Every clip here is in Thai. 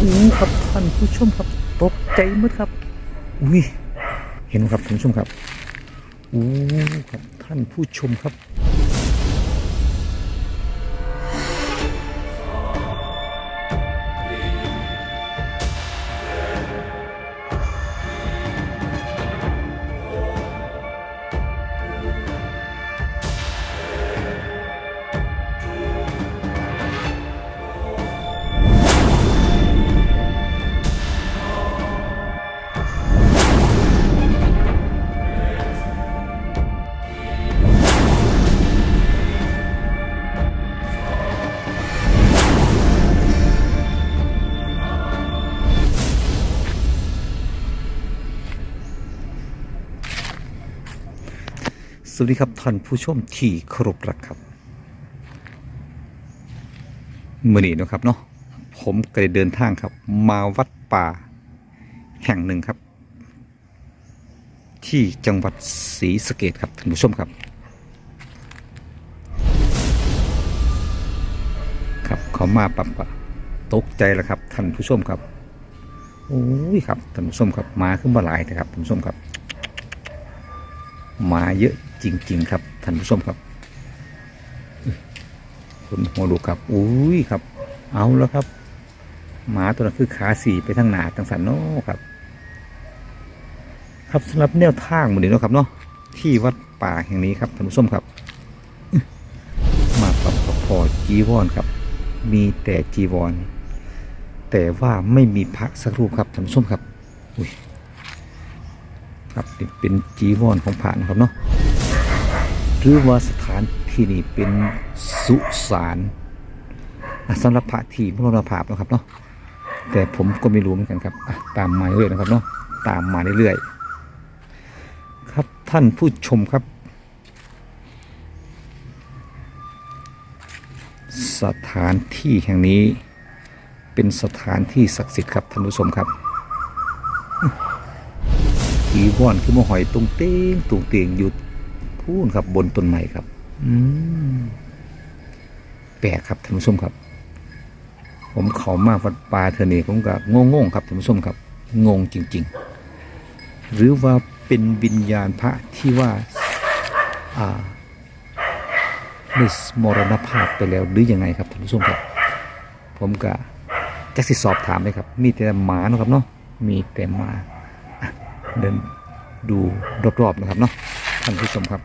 อู้ครับท่านผู้ชมครับตกใจมืดครับอุ้ยเห็นครับท่านผู้ชมครับอู้ครับท่านผู้ชมครับ สวัสดีครับท่านผู้ชมที่เคารพรักครับมื่อนี้นะครับเนาะผมก็ได้เดินทางครับ มาวัดป่าแห่งหนึ่งครับ ที่จังหวัดศรีสะเกดครับท่านผู้ชมครับ ครับเขามาปั๊บก็ตกใจแล้วครับท่านผู้ชมครับโอ้ยครับท่านผู้ชมครับมาขึ้นมาหลายนะครับท่านผู้ชมครับมาเยอะ จริง ๆ ครับท่านผู้ชมครับคุณหัวดูครับ อุ้ยครับ เอาแล้วครับ หมาตัวนั้นคือขาสี่ไปทางหนาทางสันโนครับ ครับสำหรับแนวทางหมดนี้เนาะครับเนาะที่วัดป่าแห่งนี้ครับท่านผู้ชมครับ มาปรับกับพอจีวรครับ มีแต่จีวร แต่ว่าไม่มีพระสักรูปครับท่านผู้ชมครับอุ้ยครับเป็นจีวรของพระนะครับเนาะ หรือว่าสถานที่นี่เป็นสุสานสำหรับพระที่มรณภาพนะครับเนาะแต่ผมก็ไม่รู้เหมือนกันครับตามมาเรื่อยนะครับเนาะตามมาเรื่อยๆครับท่านผู้ชมครับ สถานที่แห่งนี้เป็นสถานที่ศักดิ์สิทธิ์ครับท่านผู้ชมครับขีว่อนคือมาหอยตรงเต้งตรงเตียงอยู่ พูนครับบนต้นไม้ครับ อืมแปลกครับท่านผู้ชมครับ ผมเขามาวัดป่าเธอนี่ผมก็งงงๆครับท่านผู้ชมครับ งงจริง ๆ หรือว่าเป็นวิญญาณพระที่ว่าอ่าได้มรณภาพไปแล้วหรือยังไงครับท่านผู้ชมครับ ผมก็จะสิสอบถามเลยครับ มีแต่หมาเนาะครับเนาะมีแต่หมาเดินดูรอบๆนะครับเนาะท่านผู้ชมครับ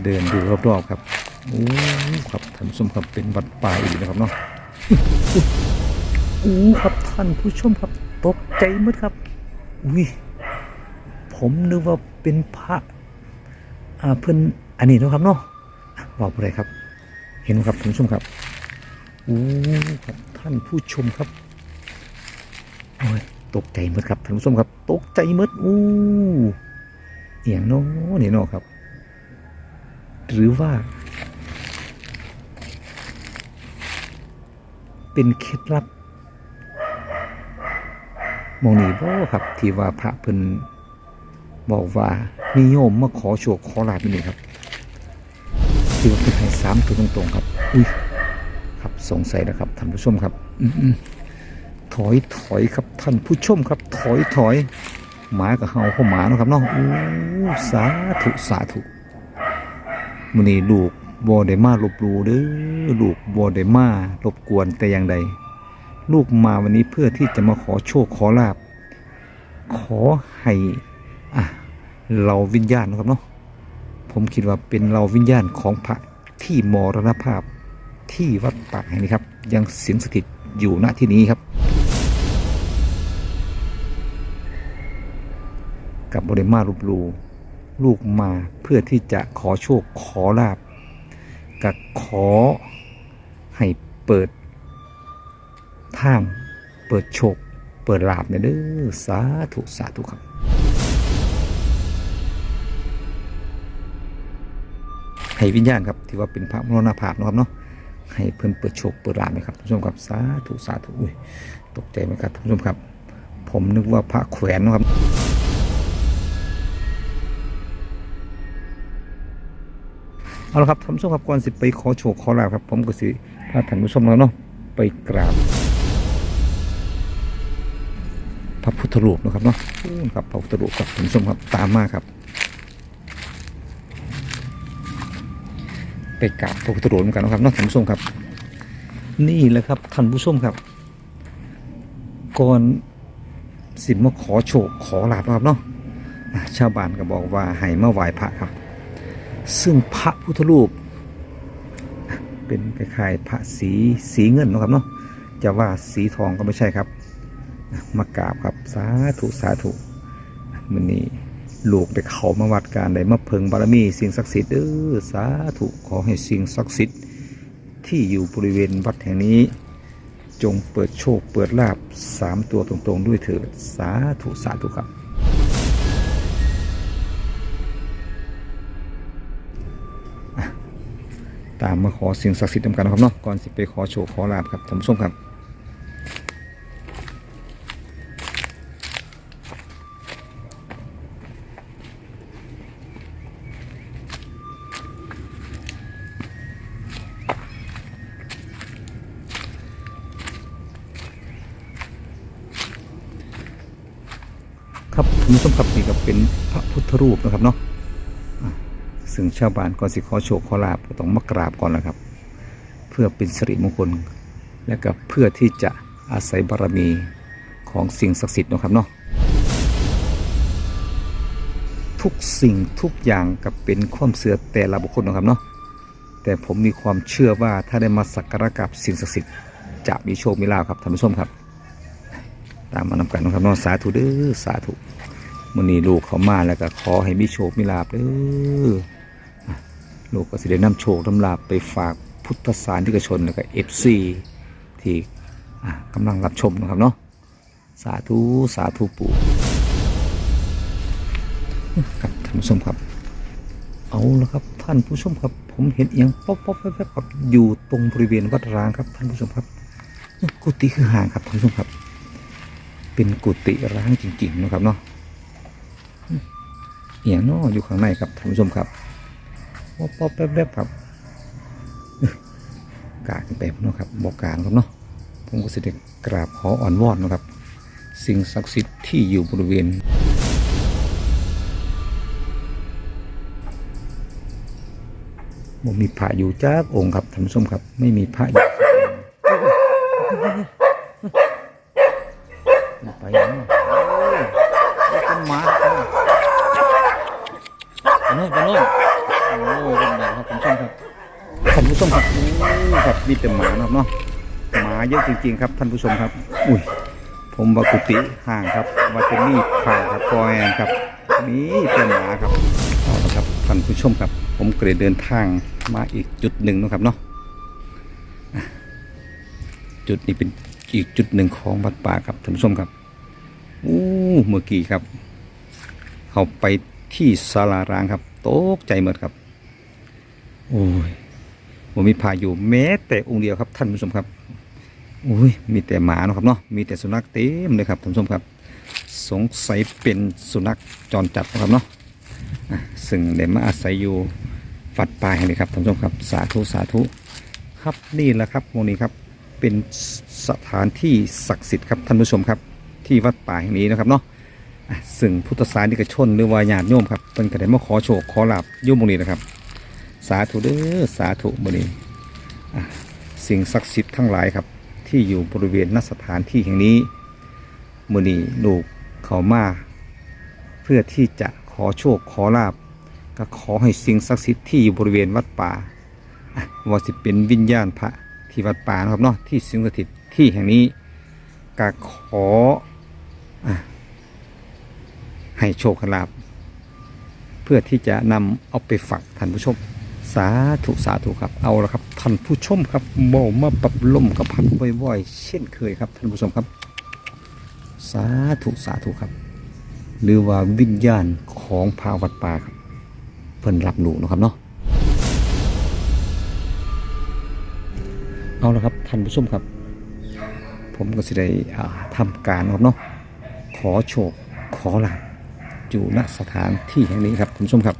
เดินดูรอบๆครับโอ้ครับท่านผู้ชมครับเป็นวัดป่าอีกนะครับเนาะอู้ครับท่านผู้ชมครับตกใจหมดครับอุ้ยผมนึกว่าเป็นพระอ่าเพิ่อนอันนี้นะครับเนาะบอกอะไรครับ เห็นไหมครับท่านผู้ชมครับอู้ครับท่านผู้ชมครับโอ้ยตกใจหมดครับท่านผู้ชมครับ ตกใจหมดอู้เอียงโน้นี่เนาะครับ หรือว่า เป็นเคล็ดลับมองนี้บ่ครับที่ว่าพระเพิ่นบอกว่านิยมมาขอโชคขอลาบนี่ครับที่ว่าเป็นให้สามตัวตรงๆครับ อุ้ยครับสงสัยนะครับท่านผู้ชมครับอืถอยถอยครับท่านผู้ชมครับ ถอยถอยหมากับเฮาเข้าหมาเนาะครับเนาะอู้สาธุสาธุ มื้อนี้ลูกบ่ได้มาลบลูเด้อลูกบ่ได้มารบกวนแต่อย่างใด ลูกมาวันนี้เพื่อที่จะมาขอโชคขอลาบ ขอให้อะเราวิญญาณนะครับเนาะผมคิดว่าเป็นเราวิญญาณของพระที่มรณภาพที่วัดป่าแห่งนี้ครับ ยังสิงสถิตอยู่ณที่นี้ครับ กับบริมารูปลู ลูกมาเพื่อที่จะขอโชคขอลาบกับขอให้เปิดทางเปิดโชค เปิดลาบเนี่ยเด้อสาธุสาธุครับให้วิญญาณครับที่ว่าเป็นพระมรณภาพนะครับเนาะให้เพิ่นเปิดโชคเปิดลาบไหมครับท่านผู้ชมครับสาธุสาธุอุ้ยตกใจไหมครับท่านผู้ชมครับ ผมนึกว่าพระแขวนนะครับ เอาละครับท่านผู้ชมครับก่อนสิไปขอโชคขอลาบครับผมก็สิพาท่านผู้ชมแล้วเนาะไปกราบพระพุทธรูปนะครับเนาะครับพระพุทธรูปครับท่านผู้ชมครับตามมาครับ ไปกราบพระพุทธรูปเหมือนกันนะครับเนาะท่านผู้ชมครับ นี่แหละครับท่านผู้ชมครับก่อนสิมาขอโชคขอลาบนะครับเนาะอะชาวบ้านก็บอกว่าให้มาไหว้พระครับ ซึ่งพระพุทธรูป เป็นคล้ายๆพระสีสีเงินนะครับเนาะจะว่าสีทองก็ไม่ใช่ครับ มากราบครับสาธุสาธุมันนี้ลูกได้เขามาวัดการได้มาเพิงบารมีสิ่งศักดิ์สิทธิ์เออสาธุขอให้สิ่งศักดิ์สิทธิ์ที่อยู่บริเวณวัดแห่งนี้ จงเปิดโชคเปิดลาบสามตัวตรงๆด้วยเถิดสาธุสาธุครับ ตามมาขอสิ่งศักดิ์สิทธิ์นำกันนะครับเนาะก่อนสิไปขอโชคขอลาบครับท่านผู้ชมครับครับท่านผู้ชมครับนี่ก็เป็นพระพุทธรูปนะครับเนาะ ซึ่งชาวบ้านก่อนสิขอโชคขอลาบก็ต้องมากราบก่อนแหละครับ เพื่อเป็นสิริมงคล และก็เพื่อที่จะอาศัยบารมีของสิ่งศักดิ์สิทธิ์นะครับเนาะทุกสิ่งทุกอย่างกับเป็นความเสื่อแต่ละบุคคลนะครับเนาะแต่ผมมีความเชื่อว่าถ้าได้มาสักการะกับสิ่งศักดิ์สิทธิ์จะมีโชคมีลาภครับท่านผู้ชมครับ ตามมานำกันนะครับเน้องสาธุเด้อสาธุมื้อนี้ลูกเขามาแล้วก็ขอให้มีโชคมีลาภเด้อ ลูกก็สิได้นำโชคนำลาไปฝากพุทธศาสนิกชนแล้วก็ FC ที่อ่กำลังรับชมนะครับเนาะสาธุสาธุปู่ครับท่านผู้ชมครับ เอาละครับท่านผู้ชมครับ ผมเห็นเอียงป๊อปป๊อปแวบๆครับอยู่ตรงบริเวณวัดร้างครับท่านผู้ชมครับ กุฏิคือห่างครับท่านผู้ชมครับ เป็นกุฏิร้างจริงๆนะครับเนาะเอียงเนออยู่ข้างในครับท่านผู้ชมครับ ป๊อปป๊อปแวบๆครับกาขึ้นไปเนาะครับบอกกลารครับเนาะผมก็สิได้กราบขออ่อนวอนนะครับ สิ่งศักดิ์สิทธิ์ที่อยู่บริเวณบ่มีพระอยู่จ้าองค์ครับท่านผู้ชมครับ ไม่มีพระอยู่สักองค์ไปยังเนาะโอ้ยต้นไม้ครับไปโน่นไปโน่นโอ้เป็นแบบครับท่านผู้ชมครับท่านผู้ช มครับโอ้ครับมีแต่หมานะครับเนาะหมาเยอะจริงๆครับท่านผู้ชมครับ อุ้ยผมว่ากุฏิห่างครับว่าจะมีพระครับปอยครับมีแต่หมาครับเอาละครับท่านผู้ชมครับ ผมเก็เลยเดินทางมาอีกจุดหนึ่งนะครับเนาะอะจุดนี้เป็นอีกจุดหนึ่งของวัดป่าครับท่านผู้ชมครับอู้เมื่อกี้ครับเข้าไปที่ศาลาร้างครับ ตกใจหมดครับ โอ้ย ผมมีพาอยู่แม้แต่องค์เดียวครับท่านผู้ชมครับอุ้ยมีแต่หมาเนาะครับเนาะมีแต่สุนัขเต็มเลยครับท่านผู้ชมครับ สงสัยเป็นสุนัขจรจัดนะครับเนาะอะซึ่งได้มาอาศัยอยู่วัดป่าแห่งนี้ครับท่านผู้ชมครับสาธุสาธุครับนี่แหละครับวงนี้ครับเป็นสถานที่ศักดิ์สิทธิ์ครับท่านผู้ชมครับ ที่วัดป่าแห่งนี้นะครับเนาะอะซึ่งพุทธศาสนิกชนหรือว่าญาติโยมครับเป็นกระไดมาขอโชคขอลาบอยุ่มนี้นะครับ สาธุเด้อสาธุบนี้อะสิ่งศักดิ์สิทธิ์ทั้งหลายครับ ที่อยู่บริเวณณสถานที่แห่งนี้มือนี้ลูกเขามาเพื่อที่จะขอโชคขอลาบ ก็ขอให้สิ่งศักดิ์สิทธิ์ที่อยู่บริเวณวัดป่าว่าสิเป็นวิญญาณพระที่วัดป่านะครับเนาะที่สิงสถิตที่แห่งนี้ก็ขออให้โชคลาบเพื่อที่จะนำเอาไปฝากท่านผู้ชม สาธุสาธุครับเอาละครับท่านผู้ชมครับโมมาปรับลมกับพันบ่อยๆ เช่นเคยครับท่านผู้ชมครับ สาธุสาธุครับ หรือว่าวิญญาณของพาวัดป่าครับเพิ่นรับรู้นะครับเนาะเอาละครับท่านผู้ชมครับ ผมก็สิได้อ่าทำการครับเนาะขอโชคขอลาบอยู่ณสถานที่แห่งนี้ครับท่านผู้ชมครับ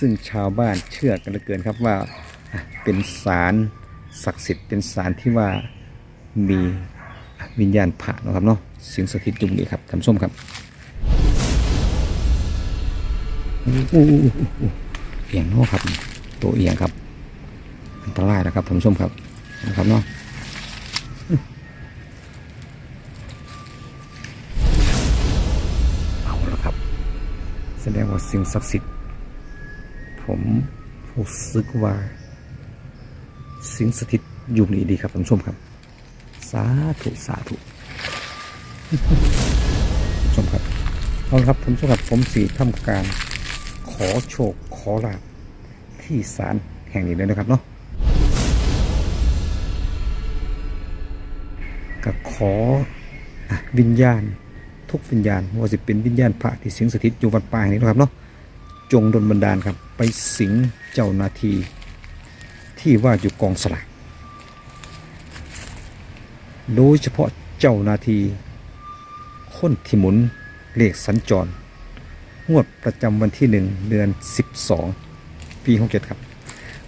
ซึ่งชาวบ้านเชื่อกันเหลือเกินครับว่าเป็นศาลศักดิ์สิทธิ์เป็นศาลที่ว่ามีวิญญาณพระนะครับเนาะสิงสถิตอยุงนี่ครับท่านส้มครับเอียงเนาะครับ ตัวเอียงครับ อันตรายนะครับท่านส้มครับนะครับเนาะเอาละครับ แสดงว่าสิ่งศักดิ์สิทธิ์ ผมรู้สึกว่า สิ่งสถิตอยู่นี่ดีครับท่านผู้ชมครับ สาธุ สาธุท่านผู้ชมครับเอาละครับท่านผู้ชมครับผมสีทำการขอโชค ขอลาบที่ศาลแห่งนี้เลยนะครับเนาะก็ขออวิญญาณทุกวิญญาณว่าจะเป็นวิญญาณพระที่สิงสถิตอยู่วัดป่าแห่งนี้นะครับเนาะจงดลบันดาลครับ ไปสิงเจ้าหน้าที่ที่ว่าอยู่กองสลากโดยเฉพาะเจ้าหน้าที่คนที่หมุนเลขสัญจร งวดประจำวันที่หนึ่งเดือน 12 ปี67ครับ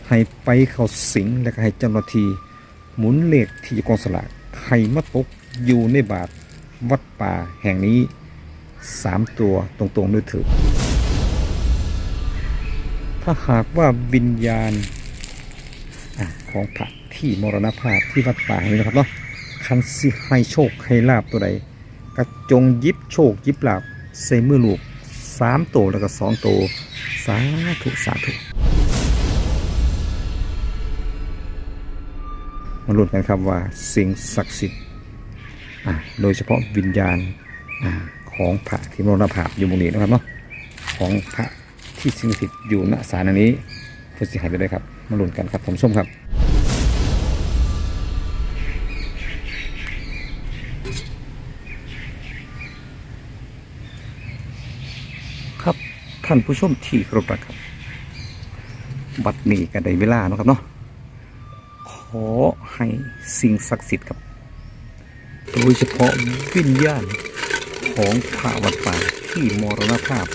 ให้ไปเข้าสิงและให้เจ้าหน้าที่หมุนเลขที่กองสลากให้มาตกอยู่ในบาทวัดป่าแห่งนี้ 3 ตัวตรงๆด้วยเถือ ถ้าหากว่าวิญญาณอของพระที่มรณภาพที่วัดป่าแห่งนี้นะครับเนาะคันสิให้โชคให้ลาบตัวใดกระจงยิบโชคยิบลาบใส่มือลูกสามโตแล้วก็สองโตสาธุสาธุมาลุ้นกันครับว่าสิ่งศักดิ์สิทธิ์อะโดยเฉพาะวิญญาณอของพระที่มรณภาพอยู่ตรงนี้นะครับเนาะของพระ ที่สิงสถิตอยู่ณศาลอันนี้เพื่อสิหายไปเลยครับ มาลุ้นกันครับท่านผู้มครับ ครับท่านผู้ชมที่เคารพรักครับ บัดนี้ก็ได้เวลาเนาะครับเนาะขอให้สิ่งศักดิ์สิทธิ์ครับโดยเฉพาะวิญญาณของพระวัดป่าที่มรณภาพ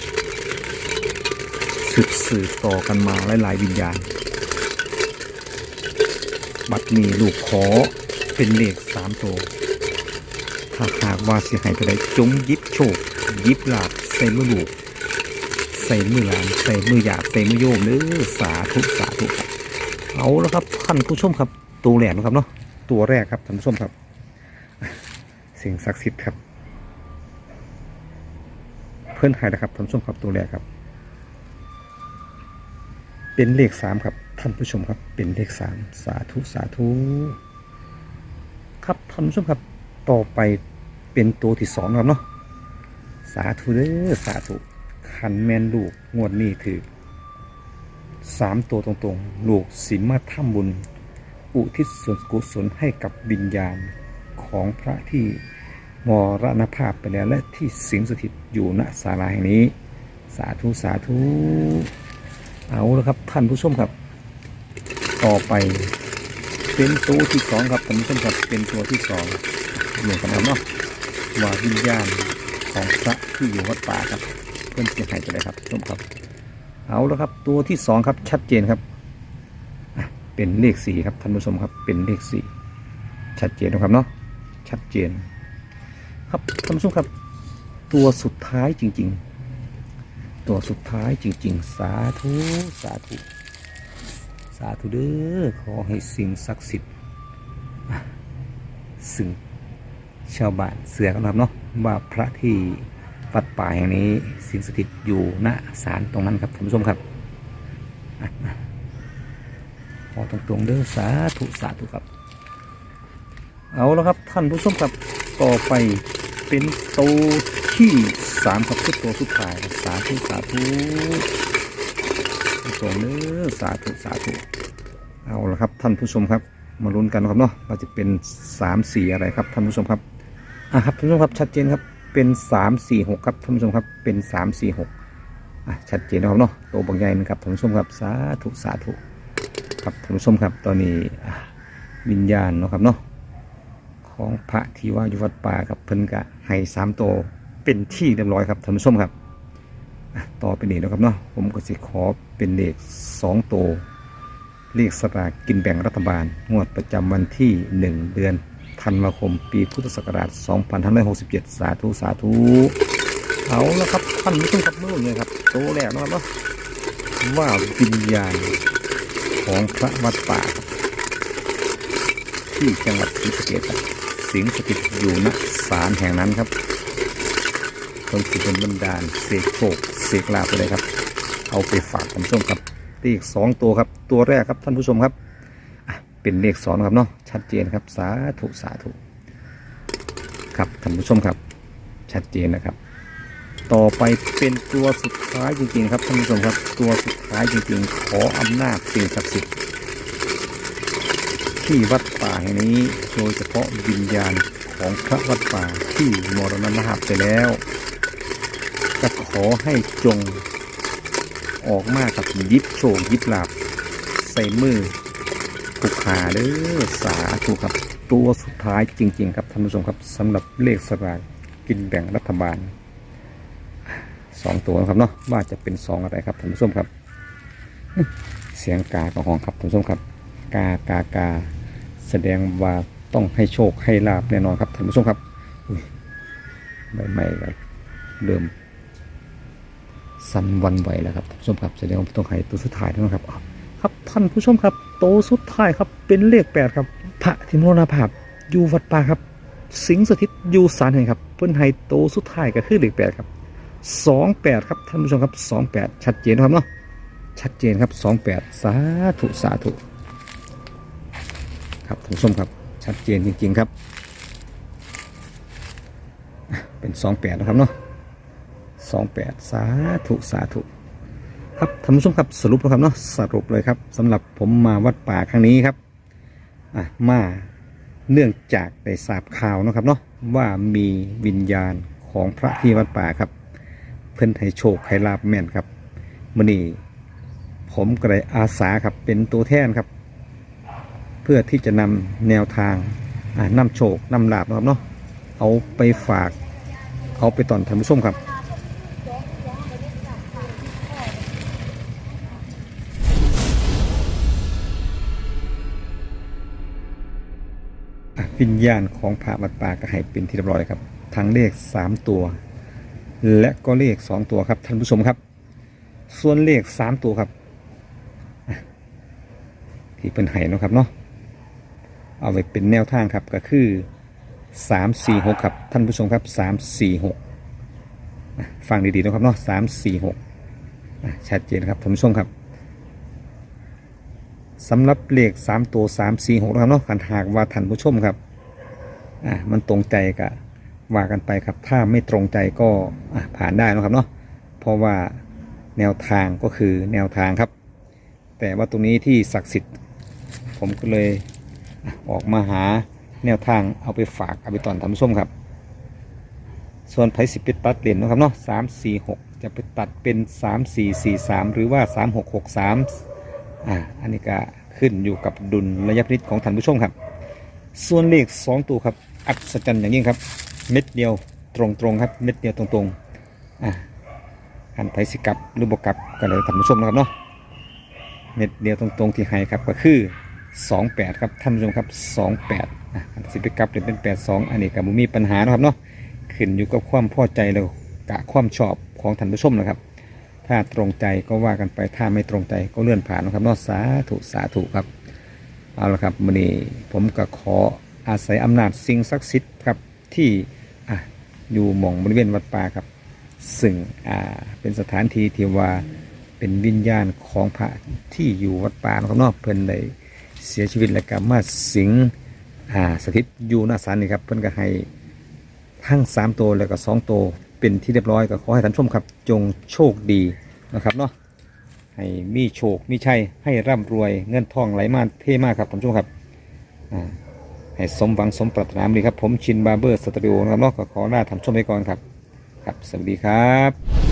สืบสืบต่อกันมาหลายๆวิญญาณ บัดนี้ลูกขอเป็นเลขสามตัวถ้าหากว่าเสียหายไปได้จงยิบโชคยิบลาบใส่มือลูกใส่มือหลานใส่มือหยาบใส่มือโยมเด้อสาธุสาธุเอาแล้วครับท่านผู้ชมครับ ตัวแรกนะครับเนาะตัวแรกครับท่านผู้ชมครับสิ่งศักดิ์สิทธิ์ครับ เพื่อนไทยนะครับท่านผู้ชมครับตัวแรกครับ เป็นเลขสามครับท่านผู้ชมครับเป็นเลขสามสาธุสาธุครับท่านผู้ชมครับต่อไปเป็นตัวที่สองครับเนาะสาธุเด้อสาธุขันแมนลูกงวดนี้ถือสามตัวตรงๆ ลูกสิมาทำบุญ อุทิศส่วนกุศลให้กับวิญญาณของพระที่มรณภาพไปแล้วและที่สิงสถิตอยู่ณศาลาแห่งนี้ สาธุ สาธุ เอาละครับท่านผู้ชมครับ ต่อไปเป็นตัวที่สองครับท่านผู้ชมครับเป็นตัวที่สองเหมือนกันเนาะว่าวิญญาณของพระที่อยู่วัดป่าครับ เพื่อนเสียหายไปเลยครับชมครับ เอาแล้วครับตัวที่สองครับชัดเจนครับเป็นเลขสี่ครับท่านผู้ชมครับเป็นเลขสี่ชัดเจนนะครับเนาะชัดเจน ครับท่านผู้ชมครับ ตัวสุดท้ายจริง ๆ ตัวสุดท้ายจริง ๆ สาธุสาธุ สาธุเด้อขอให้สิ่งศักดิ์สิทธิ์อะซึ่งชาวบ้านเสือกันครับเนาะว่าพระที่วัดป่าแห่งนี้สิ่งสถิตอยู่ณศาลตรงนั้นครับท่านผู้ชมครับอะอะขอตรงๆเด้อสาธุสาธุครับ เอาแล้วครับท่านผู้ชมครับต่อไปเป็นโต ที่สามครับตัวสุดท้าย สาธุสาธุตรงๆเด้อสาธุสาธุเอาละครับ ท่านผู้ชมครับ มาลุ้นกันนะครับเนาะว่าจะเป็นสามสี่อะไรครับท่านผู้ชมครับอะครับท่านผู้ชมครับชัดเจนครับเป็นสามสี่หกครับท่านผู้ชมครับเป็นสามสี่หกอะชัดเจนนะครับเนาะตัวบางใหญ่นะครับท่านผู้ชมครับสาธุสาธุครับท่านผู้ชมครับตอนนี้วิญญาณเนาะครับเนาะของพระที่ว่าอยู่วัดป่าครับเพิ่นกะให้สามตัว เป็นที่เรียบร้อยครับท่านผู้ชมครับต่อไปนี้นะครับเนาะผมก็สิขอเป็นเลขสองตัวเลขสลากกินแบ่งรัฐบาล งวดประจำวันที่หนึ่งเดือนธันวาคม ปีพุทธศักราช 2567 สาธุ สาธุ เอาละครับท่านผู้ชมครับนู่นเลยครับโตแรกนะครับเนาะว่าวิญญาณของพระวัดป่า ที่จังหวัดศรีสะเกษครับสิงสถิตอยู่ณศาลแห่งนั้นครับ คนสิเป็นบันดาลเสกโชคเสกลาภไปเลยครับ เอาไปฝากท่านผู้ชมครับเลขสองตัวครับ ตัวแรกครับท่านผู้ชมครับเป็นเลขสองครับเนาะชัดเจนครับ สาธุสาธุครับท่านผู้ชมครับ ชัดเจนนะครับ ต่อไปเป็นตัวสุดท้ายจริงๆครับท่านผู้ชมครับ ตัวสุดท้ายจริงๆ ขออำนาจสิ่งศักดิ์สิทธิ์ที่วัดป่าแห่งนี้โดยเฉพาะวิญญาณของพระวัดป่าที่มรณภาพไปแล้ว ขอให้จงออกมากับยิบโชคยิบหลาบใส่มือผูกขาเด้อสาธุครับ ตัวสุดท้ายจริง ๆ ครับท่านผู้ชมครับสำหรับเลขสลากกินแบ่งรัฐบาลสองตัวครับเนาะว่าจะเป็นสองอะไรครับท่านผู้ชมครับ เสียงกากระหองครับท่านผู้ชมครับ กากากาแสดงว่าต้องให้โชคให้ลาบแน่นอนครับท่านผู้ชมครับอุ้ยใหม่ๆเริ่ม สันวันไหวแล้วครับท่านผู้ชมครับแสดงว่าต้องให้ตัวสุดท้ายด้วนะครับครับท่านผู้ชมครับโตวสุดท้ายครับเป็นเลขแปดครับพระที่มรณภาพอยู่วัดป่าครับ สิงสถิตอยู่ศาลแห่งครับ เพิ่อนให้โตวสุดท้ายก็คือเลขแปดครับสองแปดครับท่านผู้ชมครับสองแปดชัดเจนนะครับเนาะชัดเจนครับสองแปดสาธุสาธุครับท่านผู้ชมครับชัดเจนจริงๆครับ เป็นสองแปดนะครับเนาะ สองแปดสาธุ สาธุ ครับท่านผู้ชมครับสรุปแล้วครับเนาะสรุปเลยครับสำหรับผมมาวัดป่าครั้งนี้ครับอะมาเนื่องจากได้ทราบข่าวนะครับเนาะว่ามีวิญญาณของพระที่วัดป่าครับ เพื่อนให้โชคให้ลาบแม่นครับมื่อนี้ผมก็เลยอาสาครับเป็นตัวแทนครับ เพื่อที่จะนำแนวทางอ่านำโชคนำลาบนะครับเนาะเอาไปฝาก เอาไปตอนท่านผู้ชมครับ วิญญาณของพระวัดป่าก็ให้เป็นที่เรียบร้อยครับ ทั้งเลข 3 ตัว และก็เลข 2 ตัวครับท่านผู้ชมครับ ส่วนเลข 3 ตัวครับที่เป็นไห้นะครับเนาะเอาไว้เป็นแนวทางครับก็คือ 3 4 6 ครับท่านผู้ชมครับ 3 4 6อะฟังดีๆนะครับเนาะ3 4 6อะชัดเจนครับท่านผู้ชมครับสำหรับเลข 3 ตัว 3 4 6 นะครับเนาะคันหากว่าท่านผู้ชมครับ อะมันตรงใจก็ว่ากันไปครับ ถ้าไม่ตรงใจก็ผ่านได้นะครับเนาะเพราะว่าแนวทางก็คือแนวทางครับ แต่ว่าตรงนี้ที่ศักดิ์สิทธิ์ ผมก็เลยออกมาหาแนวทางเอาไปฝากเอาไปตอนท่านผู้ชมครับ ส่วนไพ่สิบไปตัดเหรียญนะครับเนาะสามสี่หกจะไปตัดเป็นสามสี่สี่สามหรือว่าสามหกหกสามอ่าอันนี้ก็ขึ้นอยู่กับดุลระยะพินิจของท่านผู้ชมครับ ส่วนเลขสองตัวครับอัศจรรย์อย่างยิ่งครับ เม็ดเดียวตรงๆครับ เม็ดเดียวตรงๆอ่าหันไปสิกับหรือบวกกับก็เลยท่านผู้ชมนะครับเนาะเม็ดเดียวตรงๆที่ให้ครับก็คือ28ครับท่านผู้ชมครับ28อะอันสิไปกับหรือเป็น 82 อันนี้ก็บ่มีปัญหานะครับเนาะขึ้นอยู่กับความพอใจแล้วกะความชอบของท่านผู้ชมนะครับ ถ้าตรงใจก็ว่ากันไปถ้าไม่ตรงใจก็เลื่อนผ่านนะครับเนอกสาธุสาธุครับ เอาละครับวันนี้ผมก็ขออาศัยอำนาจสิ่งศักดิ์สิทธิ์ครับที่ออยู่หม่องบริเวณวัดป่าครับ ซึ่งเป็นสถานที่ที่ว่าเป็นวิญญาณของพระที่อยู่วัดป่านะครับนอกเพิ่นได้เสียชีวิตแล้วก็มาสิงสถิตอยู่หน้าศาลนี่ครับเพิ่นก็ให้ทั้ง3ตัวแล้วก็2ตัวเป็นที่เรียบร้อยก็ขอให้ท่านชมครับ จงโชคดีนะครับเนาะ ให้มีโชค มีชัย ให้ร่ำรวยเงินทองไหลมาเท่มากครับท่านผู้ชมครับให้สมหวังสมปรารถนาดีครับ ผมชินบาร์เบอร์สตูดิโอนะครับเนาะก็ขอลาท่านผู้ชมไปก่อนครับ ครับ สวัสดีครับ